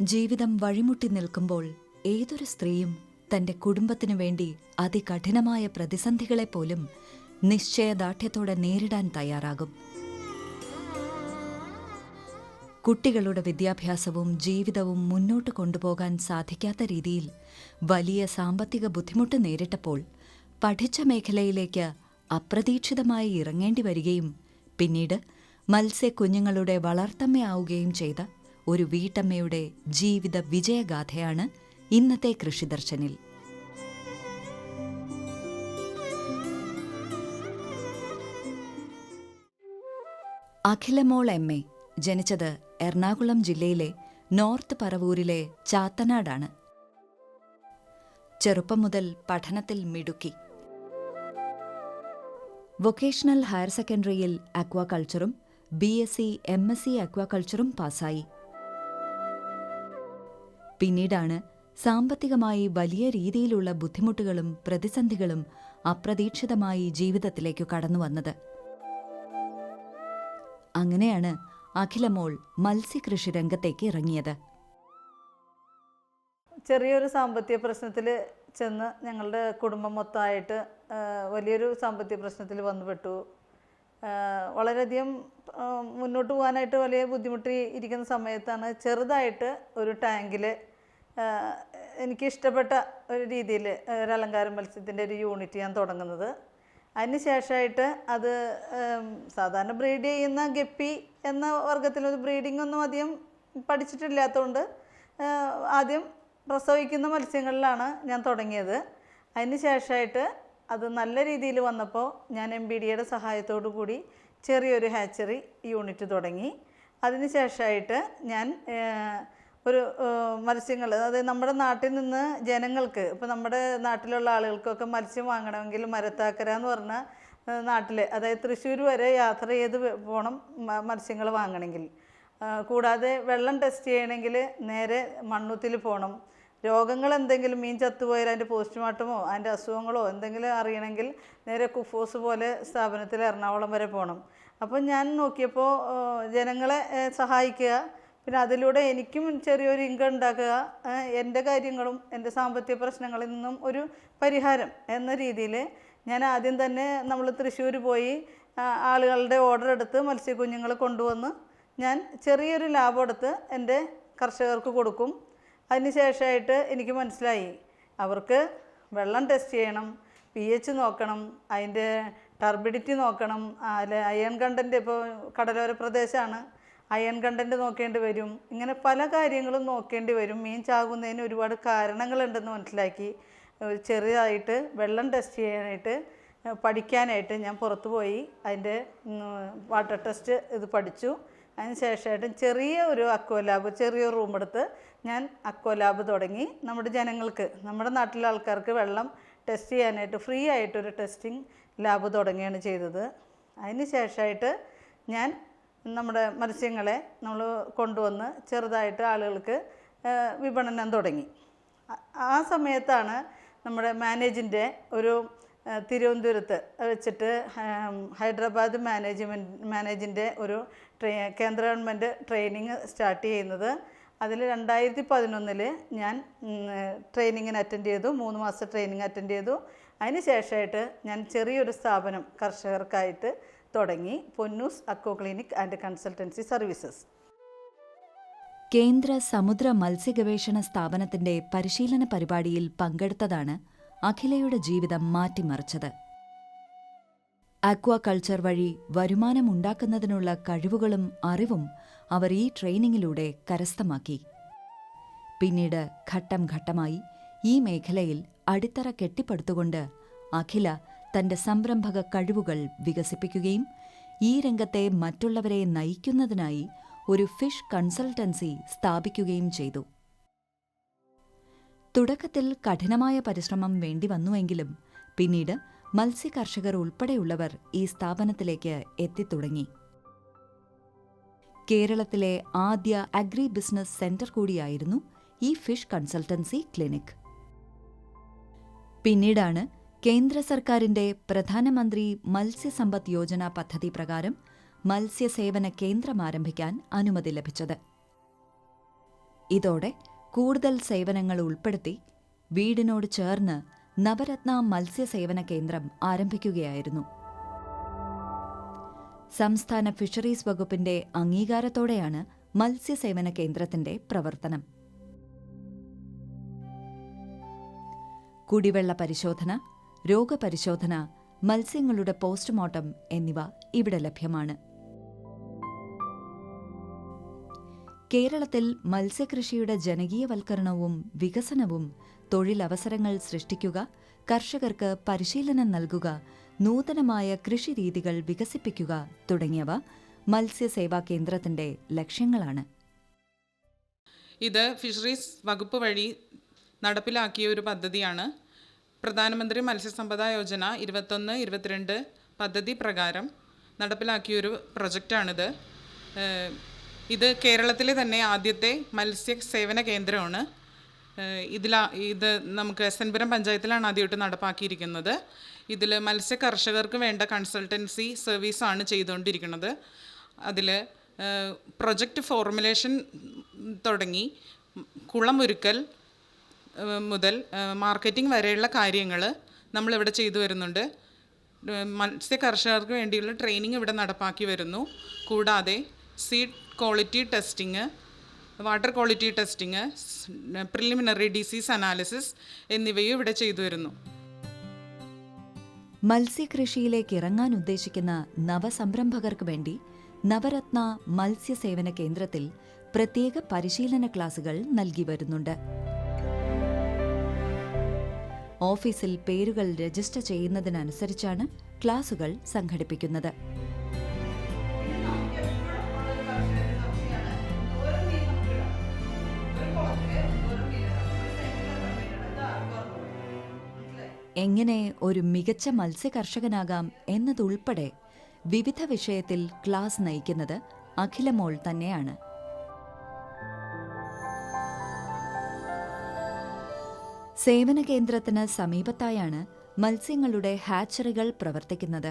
ജീവിതം വഴിമുട്ടി നിൽക്കുമ്പോൾ ഏതൊരു സ്ത്രീയും തന്റെ കുടുംബത്തിനു വേണ്ടി അതികഠിനമായ പ്രതിസന്ധികളെ പോലും നിശ്ചയദാർഢ്യത്തോടെ നേരിടാൻ തയ്യാറാകും. കുട്ടികളുടെ വിദ്യാഭ്യാസവും ജീവിതവും മുന്നോട്ട് കൊണ്ടുപോകാൻ സാധിക്കാത്ത രീതിയിൽ വലിയ സാമ്പത്തിക ബുദ്ധിമുട്ട് നേരിട്ടപ്പോൾ പഠിച്ച മേഖലയിലേക്ക് അപ്രതീക്ഷിതമായി ഇറങ്ങേണ്ടി വരികയും പിന്നീട് മത്സ്യക്കുഞ്ഞുങ്ങളുടെ വളർത്തമ്മയാവുകയും ചെയ്ത ഒരു വീട്ടമ്മയുടെ ജീവിത വിജയഗാഥയാണ് ഇന്നത്തെ കൃഷിദർശനിൽ. അഖിലമോൾ എം എ ജനിച്ചത് എറണാകുളം ജില്ലയിലെ നോർത്ത് പറവൂരിലെ ചാത്തനാടാണ്. ചെറുപ്പം മുതൽ പഠനത്തിൽ മിടുക്കി. വൊക്കേഷണൽ ഹയർ സെക്കൻഡറിയിൽ അക്വാകൾച്ചറും B S C M S C അക്വാകൾച്ചറും പാസ്സായി. പിന്നീടാണ് സാമ്പത്തികമായി വലിയ രീതിയിലുള്ള ബുദ്ധിമുട്ടുകളും പ്രതിസന്ധികളും അപ്രതീക്ഷിതമായി ജീവിതത്തിലേക്കു കടന്നുവന്നത് അങ്ങനെയാണ് അഖിലമോൾ മത്സ്യകൃഷി രംഗത്തേക്ക് ഇറങ്ങിയത്. ചെറിയൊരു സാമ്പത്തിക പ്രശ്നത്തിൽ ചെന്ന് ഞങ്ങളുടെ കുടുംബം മൊത്തമായിട്ട് വലിയൊരു സാമ്പത്തിക പ്രശ്നത്തിൽ വന്നുപെട്ടു വളരെയധികം മുന്നോട്ട് പോകാനായിട്ട് വലിയ ബുദ്ധിമുട്ടി ഇരിക്കുന്ന സമയത്താണ് ചെറുതായിട്ട് ഒരു ടാങ്കിൽ എനിക്ക് ഇഷ്ടപ്പെട്ട ഒരു രീതിയിൽ ഒരു അലങ്കാര മത്സ്യത്തിന്റെ ഒരു യൂണിറ്റ് ഞാൻ തുടങ്ങുന്നത്. അതിന് ശേഷമായിട്ട് അത് സാധാരണ ബ്രീഡ് ചെയ്യുന്ന ഗപ്പി എന്ന വർഗത്തിലൊരു ബ്രീഡിംഗ് ഒന്നും അധികം പഠിച്ചിട്ടില്ലാത്തതുകൊണ്ട് ആദ്യം പ്രസവിക്കുന്ന മത്സ്യങ്ങളിലാണ് ഞാൻ തുടങ്ങിയത്. അതിന് ശേഷമായിട്ട് അത് നല്ല രീതിയിൽ വന്നപ്പോൾ ഞാൻ എം ബി ഡിയുടെ സഹായത്തോടു കൂടി ചെറിയൊരു ഹാച്ചറി യൂണിറ്റ് തുടങ്ങി. അതിന് ശേഷമായിട്ട് ഞാൻ ഒരു മത്സ്യങ്ങൾ അതായത് നമ്മുടെ നാട്ടിൽ നിന്ന് ജനങ്ങൾക്ക് ഇപ്പോൾ നമ്മുടെ നാട്ടിലുള്ള ആളുകൾക്കൊക്കെ മത്സ്യം വാങ്ങണമെങ്കിൽ മരത്താക്കര എന്ന് പറഞ്ഞ നാട്ടിൽ അതായത് തൃശ്ശൂർ വരെ യാത്ര ചെയ്ത് പോകണം മത്സ്യങ്ങൾ വാങ്ങണമെങ്കിൽ. കൂടാതെ വെള്ളം ടെസ്റ്റ് ചെയ്യണമെങ്കിൽ നേരെ മണ്ണുത്തിൽ പോകണം രോഗങ്ങൾ എന്തെങ്കിലും മീൻ ചത്തുപോയാൽ അതിന്റെ പോസ്റ്റ്മോർട്ടമോ അതിന്റെ അസുഖങ്ങളോ എന്തെങ്കിലും അറിയണമെങ്കിൽ നേരെ കുഫോസ് പോലെ സ്ഥാപനത്തിൽ എറണാകുളം വരെ പോകണം അപ്പം ഞാൻ നോക്കിയപ്പോൾ ജനങ്ങളെ സഹായിക്കുക പിന്നെ അതിലൂടെ എനിക്കും ചെറിയൊരു ഇൻകം ഉണ്ടാക്കുക. എന്റെ കാര്യങ്ങളും എന്റെ സാമ്പത്തിക പ്രശ്നങ്ങളിൽ നിന്നും ഒരു പരിഹാരം എന്ന രീതിയിൽ ഞാൻ ആദ്യം തന്നെ നമ്മൾ തൃശ്ശൂർ പോയി ആളുകളുടെ ഓർഡർ എടുത്ത് മത്സ്യക്കുഞ്ഞുങ്ങളെ കൊണ്ടുവന്ന് ഞാൻ ചെറിയൊരു ലാഭം എടുത്ത് എന്റെ കർഷകർക്ക് കൊടുക്കും. അതിന് ശേഷമായിട്ട് എനിക്ക് മനസ്സിലായി അവർക്ക് വെള്ളം ടെസ്റ്റ് ചെയ്യണം പി എച്ച് നോക്കണം അതിന്റെ ടർബിഡിറ്റി നോക്കണം. അതിൽ അയൺ കണ്ടന്റ് ഇപ്പോൾ കടലോര പ്രദേശമാണ്. അയൺ കണ്ടന്റ് നോക്കേണ്ടി വരും. ഇങ്ങനെ പല കാര്യങ്ങളും നോക്കേണ്ടി വരും. മീൻ ചാകുന്നതിന് ഒരുപാട് കാരണങ്ങളുണ്ടെന്ന് മനസ്സിലാക്കി. ചെറിയതായിട്ട് വെള്ളം ടെസ്റ്റ് ചെയ്യാനായിട്ട് പഠിക്കാനായിട്ട് ഞാൻ പുറത്ത് പോയി. അതിന്റെ വാട്ടർ ടെസ്റ്റ് ഇത് പഠിച്ചു. അതിന് ശേഷമായിട്ട് ചെറിയ ഒരു അക്വ ലാബ് ചെറിയൊരു റൂം എടുത്ത് ഞാൻ അക്വ ലാബ് തുടങ്ങി. നമ്മുടെ ജനങ്ങൾക്ക് നമ്മുടെ നാട്ടിലെ ആൾക്കാർക്ക് വെള്ളം ടെസ്റ്റ് ചെയ്യാനായിട്ട് ഫ്രീ ആയിട്ടൊരു ടെസ്റ്റിംഗ് ലാബ് തുടങ്ങുകയാണ് ചെയ്തത്. അതിന് ശേഷമായിട്ട് ഞാൻ നമ്മുടെ മത്സ്യങ്ങളെ നമ്മൾ കൊണ്ടുവന്ന് ചെറുതായിട്ട് ആളുകൾക്ക് വിപണനം തുടങ്ങി. ആ- സമയത്താണ് നമ്മുടെ മാനേജിന്റെ ഒരു തിരുവനന്തപുരത്ത് വെച്ചിട്ട് ഹൈദരാബാദ് മാനേജ്മെന്റ് മാനേജിന്റെ ഒരു ട്രെ കേന്ദ്ര ഗവൺമെന്റ് ട്രെയിനിങ് സ്റ്റാർട്ട് ചെയ്യുന്നത്. അതിൽ രണ്ടായിരത്തി പതിനൊന്നിൽ ഞാൻ ട്രെയിനിങ്ങിന് അറ്റൻഡ് ചെയ്തു. മൂന്ന് മാസം ട്രെയിനിങ് അറ്റൻഡ് ചെയ്തു. അതിന് ശേഷമായിട്ട് ഞാൻ ചെറിയൊരു സ്ഥാപനം കർഷകർക്കായിട്ട് തുടങ്ങി Ponnus aqua clinic and consultancy services. കേന്ദ്ര സമുദ്ര മത്സ്യഗവേഷണ സ്ഥാപനത്തിന്റെ പരിശീലന പരിപാടിയിൽ പങ്കെടുത്തതാണ് അഖിലയുടെ ജീവിതം മാറ്റിമറിച്ചത്. അക്വാകൾച്ചർ വഴി വരുമാനമുണ്ടാക്കുന്നതിനുള്ള കഴിവുകളും അറിവും അവർ ഈ ട്രെയിനിങ്ങിലൂടെ കരസ്ഥമാക്കി. പിന്നീട് ഘട്ടം ഘട്ടമായി ഈ മേഖലയിൽ അടിത്തറ കെട്ടിപ്പടുത്തുകൊണ്ട് അഖില തന്റെ സംരംഭക കഴിവുകൾ വികസിപ്പിക്കുകയും ഈ രംഗത്തെ മറ്റുള്ളവരെ നയിക്കുന്നതിനായി ഒരു ഫിഷ് കൺസൾട്ടൻസി സ്ഥാപിക്കുകയും ചെയ്തു. തുടക്കത്തിൽ കഠിനമായ പരിശ്രമം വേണ്ടിവന്നുവെങ്കിലും പിന്നീട് മത്സ്യകർഷകർ ഉൾപ്പെടെയുള്ളവർ ഈ സ്ഥാപനത്തിലേക്ക് എത്തിത്തുടങ്ങി. കേരളത്തിലെ ആദ്യ അഗ്രി ബിസിനസ് സെന്റർ കൂടിയായിരുന്നു ഈ ഫിഷ് കൺസൾട്ടൻസി ക്ലിനിക്. പിന്നീടാണ് കേന്ദ്ര സർക്കാരിന്റെ പ്രധാനമന്ത്രി മത്സ്യസമ്പദ് യോജന പദ്ധതി പ്രകാരം മത്സ്യസേവന കേന്ദ്രം ആരംഭിക്കാൻ അനുമതി ലഭിച്ചത്. ഇതോടെ കൂടുതൽ സേവനങ്ങൾ ഉൾപ്പെടുത്തി വീടിനോട് ചേർന്ന് നവരത്ന മത്സ്യസേവന കേന്ദ്രം ആരംഭിക്കുകയായിരുന്നു. സംസ്ഥാന ഫിഷറീസ് വകുപ്പിന്റെ അംഗീകാരത്തോടെയാണ് മത്സ്യസേവന കേന്ദ്രത്തിന്റെ പ്രവർത്തനം. കുടിവെള്ള പരിശോധന രോഗപരിശോധന മത്സ്യങ്ങളുടെ പോസ്റ്റ്മോർട്ടം എന്നിവ ഇവിടെ ലഭ്യമാണ്. കേരളത്തിൽ മത്സ്യകൃഷിയുടെ ജനകീയവൽക്കരണവും വികസനവും തൊഴിലവസരങ്ങൾ സൃഷ്ടിക്കുക കർഷകർക്ക് പരിശീലനം നൽകുക നൂതനമായ കൃഷിരീതികൾ വികസിപ്പിക്കുക തുടങ്ങിയവ മത്സ്യസേവാ കേന്ദ്രത്തിന്റെ ലക്ഷ്യങ്ങളാണ്. ഇത് ഫിഷറീസ് വകുപ്പ് വഴി നടപ്പിലാക്കിയ ഒരു പദ്ധതിയാണ് പ്രധാനമന്ത്രി മത്സ്യസമ്പദ യോജന ഇരുപത്തൊന്ന് ഇരുപത്തിരണ്ട് പദ്ധതി പ്രകാരം നടപ്പിലാക്കിയൊരു പ്രൊജക്റ്റാണിത്. ഇത് കേരളത്തിലെ തന്നെ ആദ്യത്തെ മത്സ്യ സേവന കേന്ദ്രമാണ്. ഇതിലാ ഇത് നമുക്ക് എസ് എൻപുരം പഞ്ചായത്തിലാണ് ആദ്യമായിട്ട് നടപ്പാക്കിയിരിക്കുന്നത്. ഇതിൽ മത്സ്യ കർഷകർക്ക് വേണ്ട കൺസൾട്ടൻസി സർവീസാണ് ചെയ്തുകൊണ്ടിരിക്കുന്നത് അതിൽ പ്രൊജക്റ്റ് ഫോർമുലേഷൻ തുടങ്ങി കുളമൊരുക്കൽ മുതൽ മാർക്കറ്റിംഗ് വരെയുള്ള കാര്യങ്ങൾ നമ്മളിവിടെ ചെയ്തു വരുന്നുണ്ട്. മത്സ്യ കർഷകർക്ക് വേണ്ടിയുള്ള ട്രെയിനിങ് ഇവിടെ നടപ്പാക്കി വരുന്നു. കൂടാതെ seed quality testing water quality testing preliminary disease analysis എന്നിവയും ഇവിടെ ചെയ്തു വരുന്നു. മത്സ്യകൃഷിയിലേക്ക് ഇറങ്ങാൻ ഉദ്ദേശിക്കുന്ന നവസംരംഭകർക്ക് വേണ്ടി നവരത്ന മത്സ്യസേവന കേന്ദ്രത്തിൽ പ്രത്യേക പരിശീലന ക്ലാസുകൾ നൽകി വരുന്നുണ്ട്. ഓഫീസിൽ പേരുകൾ രജിസ്റ്റർ ചെയ്യുന്നതിനനുസരിച്ചാണ് ക്ലാസുകൾ സംഘടിപ്പിക്കുന്നത്. എങ്ങനെ ഒരു മികച്ച മത്സ്യകർഷകനാകാം എന്നതുൾപ്പെടെ വിവിധ വിഷയത്തിൽ ക്ലാസ് നയിക്കുന്നത് അഖിലമോൾ തന്നെയാണ്. സേവന കേന്ദ്രത്തിന് സമീപത്തായാണ് മത്സ്യങ്ങളുടെ ഹാച്ചറികൾ പ്രവർത്തിക്കുന്നത്.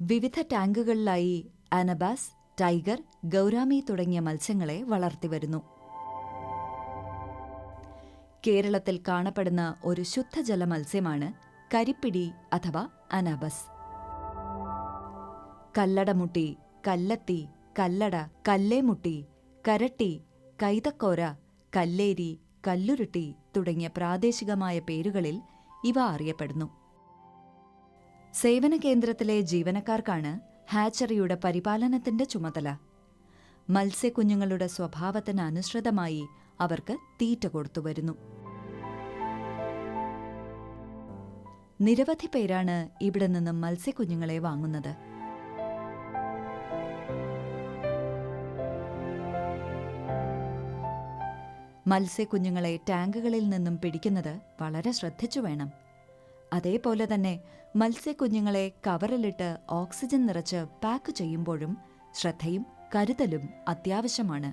വിവിധ ടാങ്കുകളിലായി അനബാസ് ടൈഗർ ഗൗരാമി തുടങ്ങിയ മത്സ്യങ്ങളെ വളർത്തിവരുന്നു കേരളത്തിൽ കാണപ്പെടുന്ന ഒരു ശുദ്ധജല മത്സ്യമാണ് കരിപ്പിടി അഥവാ അനാബസ്. കല്ലടമുട്ടി കല്ലത്തി കല്ലട കല്ലേമുട്ടി കരട്ടി കൈതക്കോര കല്ലേരി കല്ലുരുട്ടി തുടങ്ങിയ പ്രാദേശികമായ പേരുകളിൽ ഇവ അറിയപ്പെടുന്നു. സേവന കേന്ദ്രത്തിലെ ജീവനക്കാർക്കാണ് ഹാച്ചറിയുടെ പരിപാലനത്തിന്റെ ചുമതല. മത്സ്യക്കുഞ്ഞുങ്ങളുടെ സ്വഭാവത്തിന് അനുസൃതമായി അവർക്ക് തീറ്റ കൊടുത്തുവരുന്നു നിരവധി പേരാണ് ഇവിടെ നിന്നും മത്സ്യക്കുഞ്ഞുങ്ങളെ വാങ്ങുന്നത്. മത്സ്യക്കുഞ്ഞുങ്ങളെ ടാങ്കുകളിൽ നിന്നും പിടിക്കുന്നത് വളരെ ശ്രദ്ധിച്ചു വേണം. അതേപോലെ തന്നെ മത്സ്യക്കുഞ്ഞുങ്ങളെ കവറിലിട്ട് ഓക്സിജൻ നിറച്ച് പാക്ക് ചെയ്യുമ്പോഴും ശ്രദ്ധയും കരുതലും അത്യാവശ്യമാണ്.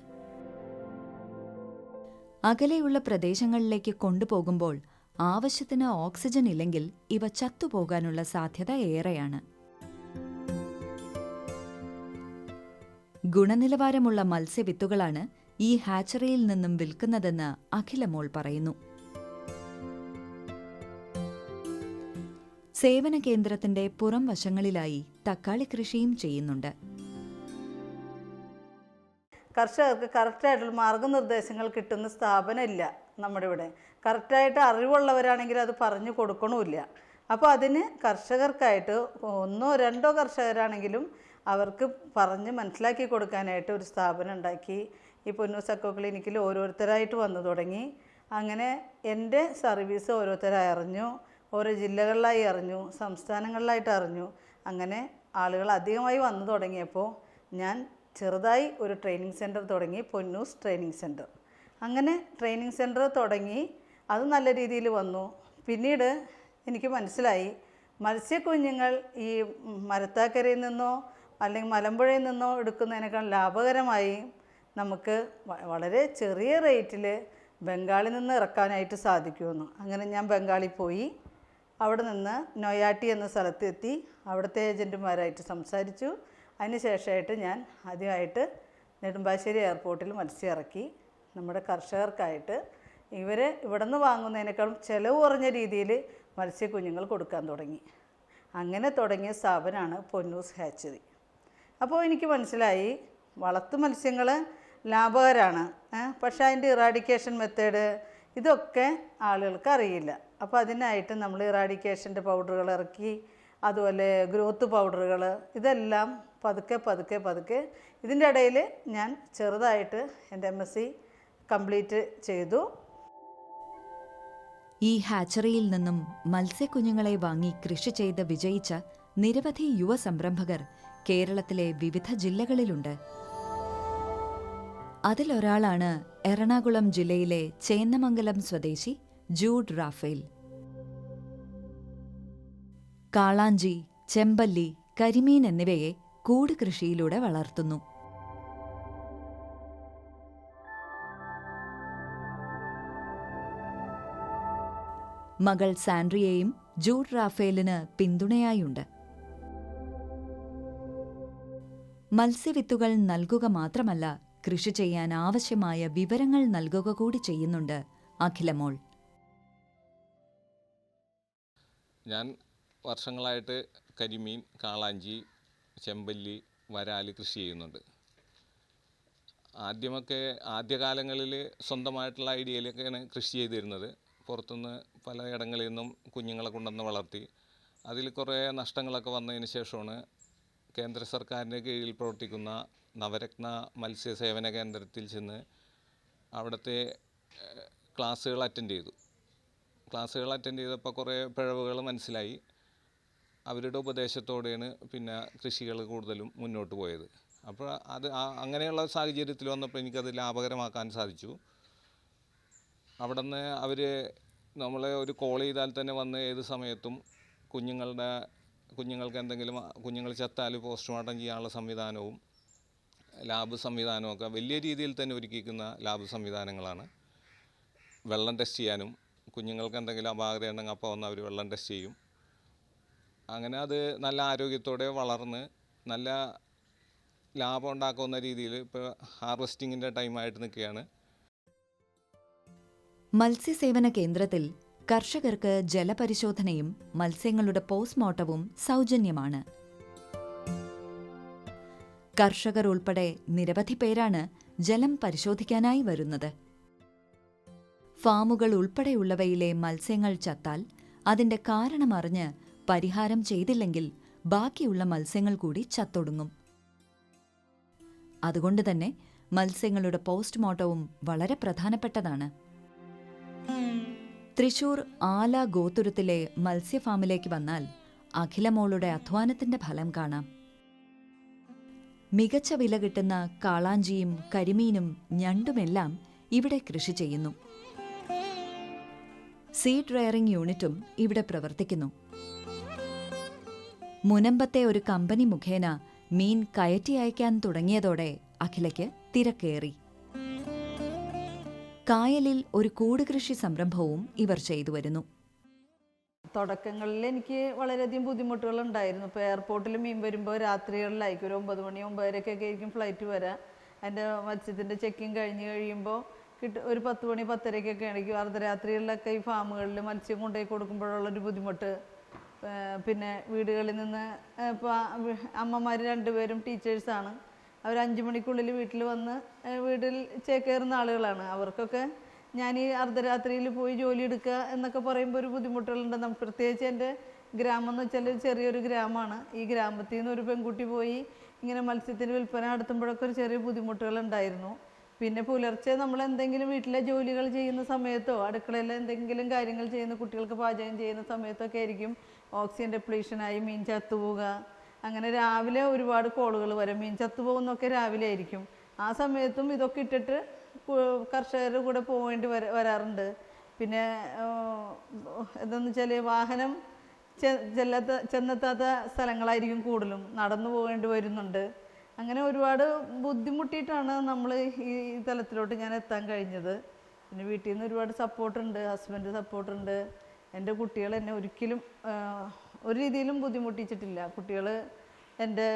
അകലെയുള്ള പ്രദേശങ്ങളിലേക്ക് കൊണ്ടുപോകുമ്പോൾ ആവശ്യത്തിന് ഓക്സിജൻ ഇല്ലെങ്കിൽ ഇവ ചത്തുപോകാനുള്ള സാധ്യത ഏറെയാണ്. ഗുണനിലവാരമുള്ള മത്സ്യവിത്തുകളാണ് ഈ ഹാച്ചറിയിൽ നിന്നും വിൽക്കുന്നതെന്ന് അഖിലമോൾ പറയുന്നു. സേവന കേന്ദ്രത്തിന്റെ പുറം വശങ്ങളിലായി തക്കാളി കൃഷിയും ചെയ്യുന്നുണ്ട്. കർഷകർക്ക് കറക്റ്റായിട്ടുള്ള മാർഗനിർദ്ദേശങ്ങൾ കിട്ടുന്ന സ്ഥാപനമില്ല നമ്മുടെ ഇവിടെ. കറക്റ്റായിട്ട് അറിവുള്ളവരാണെങ്കിൽ അത് പറഞ്ഞു കൊടുക്കണമില്ല. അപ്പോൾ അതിന് കർഷകർക്കായിട്ട് ഒന്നോ രണ്ടോ കർഷകരാണെങ്കിലും അവർക്ക് പറഞ്ഞ് മനസ്സിലാക്കി കൊടുക്കാനായിട്ട് ഒരു സ്ഥാപനം ഉണ്ടാക്കി ഈ പൊന്നൂസ് അക്കോ ക്ലിനിക്കിൽ ഓരോരുത്തരായിട്ട് വന്നു തുടങ്ങി. അങ്ങനെ എന്റെ സർവീസ് ഓരോരുത്തരായി അറിഞ്ഞു. ഓരോ ജില്ലകളിലായി അറിഞ്ഞു. സംസ്ഥാനങ്ങളിലായിട്ട് അറിഞ്ഞു. അങ്ങനെ ആളുകൾ അധികമായി വന്നു തുടങ്ങിയപ്പോൾ ഞാൻ ചെറുതായി ഒരു ട്രെയിനിങ് സെന്റർ തുടങ്ങി. പൊന്നൂസ് ട്രെയിനിങ് സെന്റർ അങ്ങനെ ട്രെയിനിങ് സെന്റർ തുടങ്ങി. അത് നല്ല രീതിയിൽ വന്നു. പിന്നീട് എനിക്ക് മനസ്സിലായി. മത്സ്യക്കുഞ്ഞുങ്ങൾ ഈ മരത്താക്കരയിൽ നിന്നോ അല്ലെങ്കിൽ മലമ്പുഴയിൽ നിന്നോ എടുക്കുന്നതിനേക്കാൾ ലാഭകരമായി നമുക്ക് വളരെ ചെറിയ റേറ്റിൽ ബംഗാളിൽ നിന്ന് ഇറക്കാനായിട്ട് സാധിക്കുമെന്ന്. അങ്ങനെ ഞാൻ ബംഗാളിൽ പോയി. അവിടെ നിന്ന് നൊയാട്ടി എന്ന സ്ഥലത്തെത്തി. അവിടുത്തെ ഏജന്റുമാരായിട്ട് സംസാരിച്ചു. അതിന് ശേഷമായിട്ട് ഞാൻ ആദ്യമായിട്ട് നെടുമ്പാശ്ശേരി എയർപോർട്ടിൽ മത്സ്യം ഇറക്കി നമ്മുടെ കർഷകർക്കായിട്ട് ഇവർ ഇവിടെ നിന്ന് വാങ്ങുന്നതിനേക്കാളും ചിലവ് കുറഞ്ഞ രീതിയിൽ മത്സ്യക്കുഞ്ഞുങ്ങൾ കൊടുക്കാൻ തുടങ്ങി. അങ്ങനെ തുടങ്ങിയ സ്ഥാപനമാണ് പൊന്നൂസ് ഹാച്ചറി. അപ്പോൾ എനിക്ക് മനസ്സിലായി വളർത്തു മത്സ്യങ്ങൾ ലാഭകരമാണ്? പക്ഷേ അതിന്റെ ഇറാഡിക്കേഷൻ മെത്തേഡ് ഇതൊക്കെ ആളുകൾക്ക് അറിയില്ല. അപ്പോൾ അതിനായിട്ട് നമ്മൾ ഇറാഡിക്കേഷന്റെ പൗഡറുകൾ ഇറക്കി അതുപോലെ ഗ്രോത്ത് പൗഡറുകൾ ഇതെല്ലാം പതുക്കെ പതുക്കെ പതുക്കെ ഇതിന്റെ ഇടയിൽ ഞാൻ ചെറുതായിട്ട് എന്റെ എം എസ് സി കംപ്ലീറ്റ് ചെയ്തു. ഈ ഹാച്ചറിയിൽ നിന്നും മത്സ്യക്കുഞ്ഞുങ്ങളെ വാങ്ങി കൃഷി ചെയ്ത് വിജയിച്ച നിരവധി യുവ സംരംഭകർ കേരളത്തിലെ വിവിധ ജില്ലകളിലുണ്ട്. അതിലൊരാളാണ് എറണാകുളം ജില്ലയിലെ ചേന്നമംഗലം സ്വദേശി ജൂഡ് റാഫേൽ. കാളാഞ്ചി ചെമ്പല്ലി കരിമീൻ എന്നിവയെ കൂട് കൃഷിയിലൂടെ വളർത്തുന്നു. മകൾ സാൻഡ്രിയയും ജൂഡ് റാഫേലിന് പിന്തുണയായുണ്ട്. മത്സ്യവിത്തുകൾ നൽകുക മാത്രമല്ല കൃഷി ചെയ്യാൻ ആവശ്യമായ വിവരങ്ങൾ നൽകുക കൂടി ചെയ്യുന്നുണ്ട് അഖിലമോൾ ഞാൻ വർഷങ്ങളായിട്ട് കരിമീൻ കാളാഞ്ചി ചെമ്പല്ലി വരാൽ കൃഷി ചെയ്യുന്നുണ്ട്. ആദ്യമൊക്കെ ആദ്യകാലങ്ങളിൽ സ്വന്തമായിട്ടുള്ള ഐഡിയയിലൊക്കെയാണ് കൃഷി ചെയ്തിരുന്നത്. പുറത്തുനിന്ന് പലയിടങ്ങളിൽ നിന്നും കുഞ്ഞുങ്ങളെ കൊണ്ടുവന്ന് വളർത്തി അതിൽ കുറേ നഷ്ടങ്ങളൊക്കെ വന്നതിന് ശേഷമാണ് കേന്ദ്ര സർക്കാരിന്റെ കീഴിൽ പ്രവർത്തിക്കുന്ന നവരത്ന മത്സ്യ സേവന കേന്ദ്രത്തിൽ ചെന്ന് അവിടുത്തെ ക്ലാസ്സുകൾ അറ്റൻഡ് ചെയ്തു. ക്ലാസ്സുകൾ അറ്റൻഡ് ചെയ്തപ്പോൾ കുറേ പിഴവുകൾ മനസ്സിലായി. അവരുടെ ഉപദേശത്തോടെയാണ് പിന്നെ കൃഷികൾ കൂടുതലും മുന്നോട്ട് പോയത്. അപ്പോൾ അത് അങ്ങനെയുള്ള സാഹചര്യത്തിൽ വന്നപ്പോൾ എനിക്കത് ലാഭകരമാക്കാൻ സാധിച്ചു. അവിടെ നിന്ന് അവർ നമ്മളെ ഒരു കോൾ ചെയ്താൽ തന്നെ വന്ന് ഏത് സമയത്തും കുഞ്ഞുങ്ങളുടെ കുഞ്ഞുങ്ങൾക്ക് എന്തെങ്കിലും കുഞ്ഞുങ്ങൾ ചത്താൽ പോസ്റ്റ്മോർട്ടം ചെയ്യാനുള്ള സംവിധാനവും ലാബ് സംവിധാനമൊക്കെ വലിയ രീതിയിൽ തന്നെ ഒരുക്കിക്കുന്ന ലാബ് സംവിധാനങ്ങളാണ്. വെള്ളം ടെസ്റ്റ് ചെയ്യാനും കുഞ്ഞുങ്ങൾക്ക് എന്തെങ്കിലും അപാകത ഉണ്ടെങ്കിൽ അപ്പോൾ വന്ന് അവർ വെള്ളം ടെസ്റ്റ് ചെയ്യും. അങ്ങനെ അത് നല്ല ആരോഗ്യത്തോടെ വളർന്ന് നല്ല ലാഭം ഉണ്ടാക്കുന്ന രീതിയിൽ ഇപ്പോൾ ഹാർവെസ്റ്റിങ്ങിന്റെ ടൈമായിട്ട് നിൽക്കുകയാണ്. മത്സ്യസേവന കേന്ദ്രത്തിൽ കർഷകർക്ക് ജലപരിശോധനയും മത്സ്യങ്ങളുടെ പോസ്റ്റ്മോർട്ടവും സൗജന്യമാണ്. കർഷകർ ഉൾപ്പെടെ നിരവധി പേരാണ് ജലം പരിശോധിക്കാനായി വരുന്നത്. ഫാമുകൾ ഉൾപ്പെടെയുള്ളവയിലെ മത്സ്യങ്ങൾ ചത്താൽ അതിന്റെ കാരണമറിഞ്ഞ് പരിഹാരം ചെയ്തില്ലെങ്കിൽ ബാക്കിയുള്ള മത്സ്യങ്ങൾ കൂടി ചത്തൊടുങ്ങും. അതുകൊണ്ട് തന്നെ മത്സ്യങ്ങളുടെ പോസ്റ്റ്മോർട്ടവും വളരെ പ്രധാനപ്പെട്ടതാണ്. തൃശൂർ ആല ഗോതുരത്തിലെ മത്സ്യഫാമിലേക്ക് വന്നാൽ അഖിലമോളുടെ അധ്വാനത്തിന്റെ ഫലം കാണാം. മികച്ച വില കിട്ടുന്ന കാളാഞ്ചിയും കരിമീനും ഞണ്ടുമെല്ലാം ഇവിടെ കൃഷി ചെയ്യുന്നു. സീഡ് റയറിംഗ് യൂണിറ്റും ഇവിടെ പ്രവർത്തിക്കുന്നു. മുനമ്പത്തെ ഒരു കമ്പനി മുഖേന മീൻ കയറ്റി അയക്കാൻ തുടങ്ങിയതോടെ അഖിലയ്ക്ക് തിരക്കേറി. കായലിൽ ഒരു കൂടുകൃഷി സംരംഭവും ഇവർ ചെയ്തു വരുന്നു തുടക്കങ്ങളിൽ എനിക്ക് വളരെയധികം ബുദ്ധിമുട്ടുകൾ ഉണ്ടായിരുന്നു ഇപ്പോൾ എയർപോർട്ടിൽ മീൻ വരുമ്പോൾ രാത്രികളിലായിരിക്കും. ഒരു ഒമ്പത് മണി ഒമ്പതരക്കൊക്കെ ആയിരിക്കും ഫ്ലൈറ്റ് വരാം. അതിന്റെ മത്സ്യത്തിന്റെ ചെക്കിങ് കഴിഞ്ഞ് കഴിയുമ്പോൾ കിട്ട ഒരു പത്ത് മണി പത്തരക്കൊക്കെ ആണെങ്കിൽ അർദ്ധരാത്രികളിലൊക്കെ ഈ ഫാമുകളിൽ മത്സ്യം കൊണ്ടുപോയി കൊടുക്കുമ്പോഴുള്ളൊരു ബുദ്ധിമുട്ട്. പിന്നെ വീടുകളിൽ നിന്ന് ഇപ്പോൾ അമ്മമാർ രണ്ടുപേരും ടീച്ചേഴ്സാണ് അവർ അഞ്ച് മണിക്കുള്ളിൽ വീട്ടിൽ വന്ന് വീട്ടിൽ ചേക്കേറുന്ന ആളുകളാണ്. അവർക്കൊക്കെ ഞാൻ ഈ അർദ്ധരാത്രിയിൽ പോയി ജോലി എടുക്കുക എന്നൊക്കെ പറയുമ്പോൾ ഒരു ബുദ്ധിമുട്ടുകളുണ്ട്. നമുക്ക് പ്രത്യേകിച്ച് എന്റെ ഗ്രാമം എന്ന് വെച്ചാൽ ചെറിയൊരു ഗ്രാമമാണ്. ഈ ഗ്രാമത്തിൽ നിന്ന് ഒരു പെൺകുട്ടി പോയി ഇങ്ങനെ മത്സ്യത്തിന് വിൽപ്പന നടത്തുമ്പോഴൊക്കെ ഒരു ചെറിയ ബുദ്ധിമുട്ടുകളുണ്ടായിരുന്നു. പിന്നെ പുലർച്ചെ നമ്മൾ എന്തെങ്കിലും വീട്ടിലെ ജോലികൾ ചെയ്യുന്ന സമയത്തോ അടുക്കളയിൽ എന്തെങ്കിലും കാര്യങ്ങൾ ചെയ്യുന്ന കുട്ടികൾക്ക് പാചകം ചെയ്യുന്ന സമയത്തൊക്കെ ആയിരിക്കും ഓക്സിജൻ ഡെപ്ലീഷനായി മീൻ ചത്തുപോവുക അങ്ങനെ രാവിലെ ഒരുപാട് കോളുകൾ വരും. മീൻ ചത്തുപോകുന്നൊക്കെ രാവിലെ ആയിരിക്കും. ആ സമയത്തും ഇതൊക്കെ ഇട്ടിട്ട് കർഷകരുടെ കൂടെ പോകേണ്ടി വര വരാറുണ്ട്. പിന്നെ എന്താണെന്ന് വെച്ചാൽ വാഹനം ചെല്ലാത്ത ചെന്നെത്താത്ത സ്ഥലങ്ങളായിരിക്കും കൂടുതലും. നടന്നു പോകേണ്ടി വരുന്നുണ്ട്. അങ്ങനെ ഒരുപാട് ബുദ്ധിമുട്ടിയിട്ടാണ് നമ്മൾ ഈ തലത്തിലോട്ട് ഞാൻ എത്താൻ കഴിഞ്ഞത്. പിന്നെ വീട്ടിൽ നിന്ന് ഒരുപാട് സപ്പോർട്ടുണ്ട് ഹസ്ബൻഡ് സപ്പോർട്ടുണ്ട്. എന്റെ കുട്ടികൾ എന്നെ ഒരിക്കലും ഒരു രീതിയിലും ബുദ്ധിമുട്ടിച്ചിട്ടില്ല. കുട്ടികൾ എന്റെ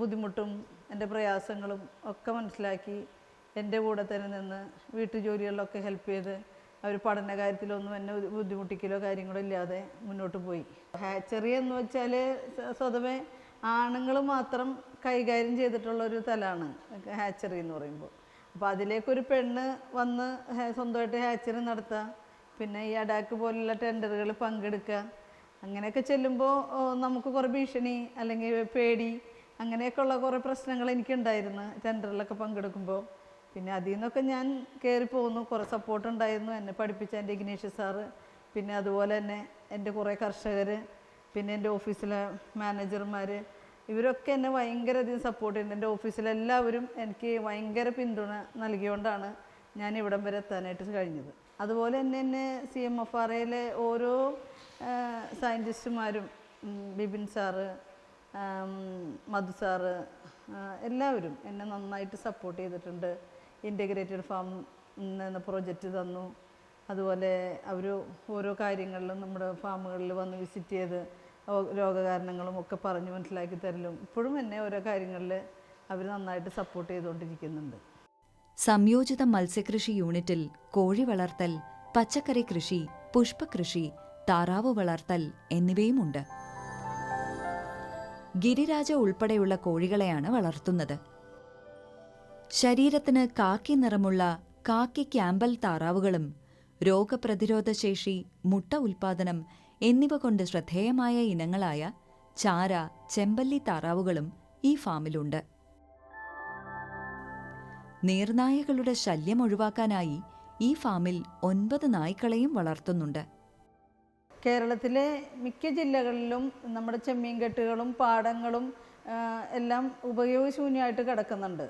ബുദ്ധിമുട്ടും എന്റെ പ്രയാസങ്ങളും ഒക്കെ മനസ്സിലാക്കി എന്റെ കൂടെ തന്നെ നിന്ന് വീട്ടു ജോലികളിലൊക്കെ ഹെൽപ്പ് ചെയ്ത് അവർ പഠന കാര്യത്തിലൊന്നും എന്നെ ബുദ്ധിമുട്ടിക്കലോ കാര്യങ്ങളോ ഇല്ലാതെ മുന്നോട്ട് പോയി. ഹാച്ചറി എന്ന് വെച്ചാൽ സ്വതവേ ആണുങ്ങൾ മാത്രം കൈകാര്യം ചെയ്തിട്ടുള്ള ഒരു തലാണ് ഹാച്ചറി എന്ന് പറയുമ്പോൾ അപ്പോൾ അതിലേക്കൊരു പെണ്ണ് വന്ന് സ്വന്തമായിട്ട് ഹാച്ചറി നടത്തുക പിന്നെ ഈ അഡാക്ക് പോലുള്ള ടെൻഡറുകൾ പങ്കെടുക്കുക അങ്ങനെയൊക്കെ ചെല്ലുമ്പോൾ നമുക്ക് കുറേ ഭീഷണി അല്ലെങ്കിൽ പേടി അങ്ങനെയൊക്കെയുള്ള കുറേ പ്രശ്നങ്ങൾ എനിക്കുണ്ടായിരുന്നു. ടെൻഡറിലൊക്കെ പങ്കെടുക്കുമ്പോൾ പിന്നെ അതിൽ നിന്നൊക്കെ ഞാൻ കയറി പോകുന്നു. കുറേ സപ്പോർട്ട് ഉണ്ടായിരുന്നു. എന്നെ പഠിപ്പിച്ച എന്റെ ഇഗ്നേഷ്യ സാറ് പിന്നെ അതുപോലെ തന്നെ എന്റെ കുറേ കർഷകർ പിന്നെ എന്റെ ഓഫീസിലെ മാനേജർമാർ ഇവരൊക്കെ എന്നെ ഭയങ്കര അധികം സപ്പോർട്ട് ചെയ്യുന്നുണ്ട് എന്റെ ഓഫീസിലെല്ലാവരും എനിക്ക് ഭയങ്കര പിന്തുണ നൽകിയോണ്ടാണ് ഞാൻ ഇവിടം വരെ എത്താനായിട്ട് കഴിഞ്ഞത്. അതുപോലെ തന്നെ എന്നെ സി എം എഫ് ആർ എയിലെ ഓരോ സയന്റിസ്റ്റുമാരും ബിപിൻ സാറ് മധു സാറ് എല്ലാവരും എന്നെ നന്നായിട്ട് സപ്പോർട്ട് ചെയ്തിട്ടുണ്ട്. ഇന്റഗ്രേറ്റഡ് ഫാം എന്ന പ്രോജക്റ്റ് തന്നു. അതുപോലെ അവർ ഓരോ കാര്യങ്ങളിലും നമ്മുടെ ഫാമുകളിൽ വന്ന് വിസിറ്റ് ചെയ്ത് രോഗകാരണങ്ങളും ഒക്കെ പറഞ്ഞ് മനസ്സിലാക്കി തരലും. ഇപ്പോഴും എന്നെ ഓരോ കാര്യങ്ങളിൽ അവർ നന്നായിട്ട് സപ്പോർട്ട് ചെയ്തുകൊണ്ടിരിക്കുന്നുണ്ട്. സംയോജിത മത്സ്യകൃഷി യൂണിറ്റിൽ കോഴി വളർത്തൽ പച്ചക്കറി കൃഷി പുഷ്പകൃഷി താറാവ് വളർത്തൽ എന്നിവയുമുണ്ട്. ഗിരിരാജ ഉൾപ്പെടെയുള്ള കോഴികളെയാണ് വളർത്തുന്നത്. ശരീരത്തിന് കാക്കി നിറമുള്ള കാക്കി ക്യാമ്പൽ താറാവുകളും രോഗപ്രതിരോധശേഷി മുട്ട ഉൽപാദനം എന്നിവ കൊണ്ട് ശ്രദ്ധേയമായ ഇനങ്ങളായ ചാര ചെമ്പല്ലി താറാവുകളും ഈ ഫാമിലുണ്ട്. നീർനായകളുടെ ശല്യം ഒഴിവാക്കാനായി ഈ ഫാമിൽ ഒൻപത് നായ്ക്കളെയും വളർത്തുന്നുണ്ട്. കേരളത്തിലെ മിക്ക ജില്ലകളിലും നമ്മുടെ ചെമ്മീൻകെട്ടുകളും പാടങ്ങളും എല്ലാം ഉപയോഗശൂന്യമായിട്ട് കിടക്കുന്നുണ്ട്.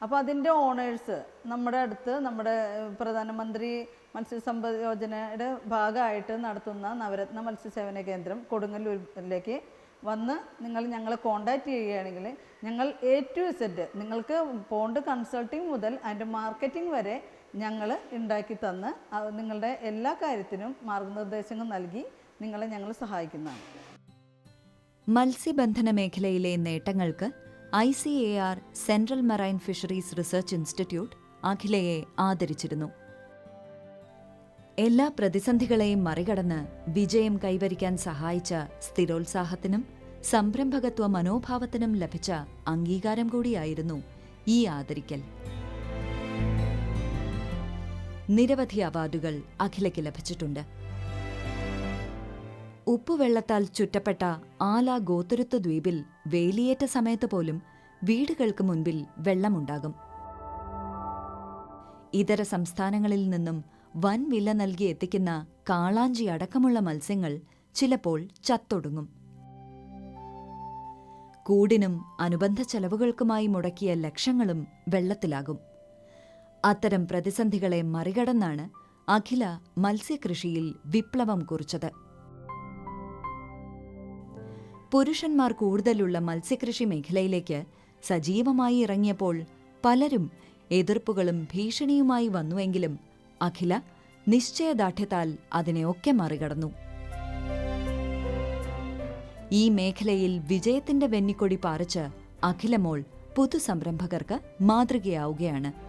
അപ്പോൾ അതിന്റെ ഓണേഴ്സ് നമ്മുടെ അടുത്ത് നമ്മുടെ പ്രധാനമന്ത്രി മത്സ്യസമ്പദ് യോജനയുടെ ഭാഗമായിട്ട് നടത്തുന്ന നവരത്ന മത്സ്യസേവന കേന്ദ്രം കൊടുങ്ങല്ലൂരിലേക്ക് വന്ന് നിങ്ങൾ ഞങ്ങളെ കോണ്ടാക്ട് ചെയ്യുകയാണെങ്കിൽ ഞങ്ങൾ എ ടു സെറ്റ് നിങ്ങൾക്ക് പോണ്ട് കൺസൾട്ടിങ് മുതൽ അതിന്റെ മാർക്കറ്റിംഗ് വരെ ഞങ്ങൾ ഉണ്ടാക്കി തന്ന് നിങ്ങളുടെ എല്ലാ കാര്യത്തിനും മാർഗനിർദ്ദേശങ്ങൾ നൽകി നിങ്ങളെ ഞങ്ങൾ സഹായിക്കുന്നതാണ്. മത്സ്യബന്ധന മേഖലയിലെ നേട്ടങ്ങൾക്ക് I C A R central marine fisheries research institute അഖിലയെ ആദരിച്ചിരുന്നു. എല്ലാ പ്രതിസന്ധികളെയും മറികടന്ന് വിജയം കൈവരിക്കാൻ സഹായിച്ച സ്ഥിരോത്സാഹത്തിനും സംരംഭകത്വ മനോഭാവത്തിനും ലഭിച്ച അംഗീകാരം കൂടിയായിരുന്നു ഈ ആദരിക്കൽ. നിരവധി അവാർഡുകൾ അഖിലയ്ക്ക് ലഭിച്ചിട്ടുണ്ട്. ഉപ്പുവെള്ളത്താൽ ചുറ്റപ്പെട്ട ആല ഗോത്തുരുത്ത് ദ്വീപിൽ വേലിയേറ്റ സമയത്ത് പോലും വീടുകൾക്ക് മുൻപിൽ വെള്ളമുണ്ടാകും. ഇതര സംസ്ഥാനങ്ങളിൽ നിന്നും വൻ വില നൽകി എത്തിക്കുന്ന കാളാഞ്ചി അടക്കമുള്ള മത്സ്യങ്ങൾ ചിലപ്പോൾ ചത്തൊടുങ്ങും. കൂടിനും അനുബന്ധ ചെലവുകൾക്കുമായി മുടക്കിയ ലക്ഷങ്ങളും വെള്ളത്തിലാകും. അത്തരം പ്രതിസന്ധികളെ മറികടന്നാണ് അഖില മത്സ്യകൃഷിയിൽ വിപ്ലവം കുറിച്ചത്. പുരുഷന്മാർ കൂടുതലുള്ള മത്സ്യകൃഷി മേഖലയിലേക്ക് സജീവമായി ഇറങ്ങിയപ്പോൾ പലരും എതിർപ്പുകളും ഭീഷണിയുമായി വന്നുവെങ്കിലും അഖില നിശ്ചയദാർഢ്യത്താൽ അതിനെയൊക്കെ മറികടന്നു. ഈ മേഖലയിൽ വിജയത്തിന്റെ വെന്നിക്കൊടി പാറിച്ച് അഖിലമോൾ പുതുസംരംഭകർക്ക് മാതൃകയാവുകയാണ്.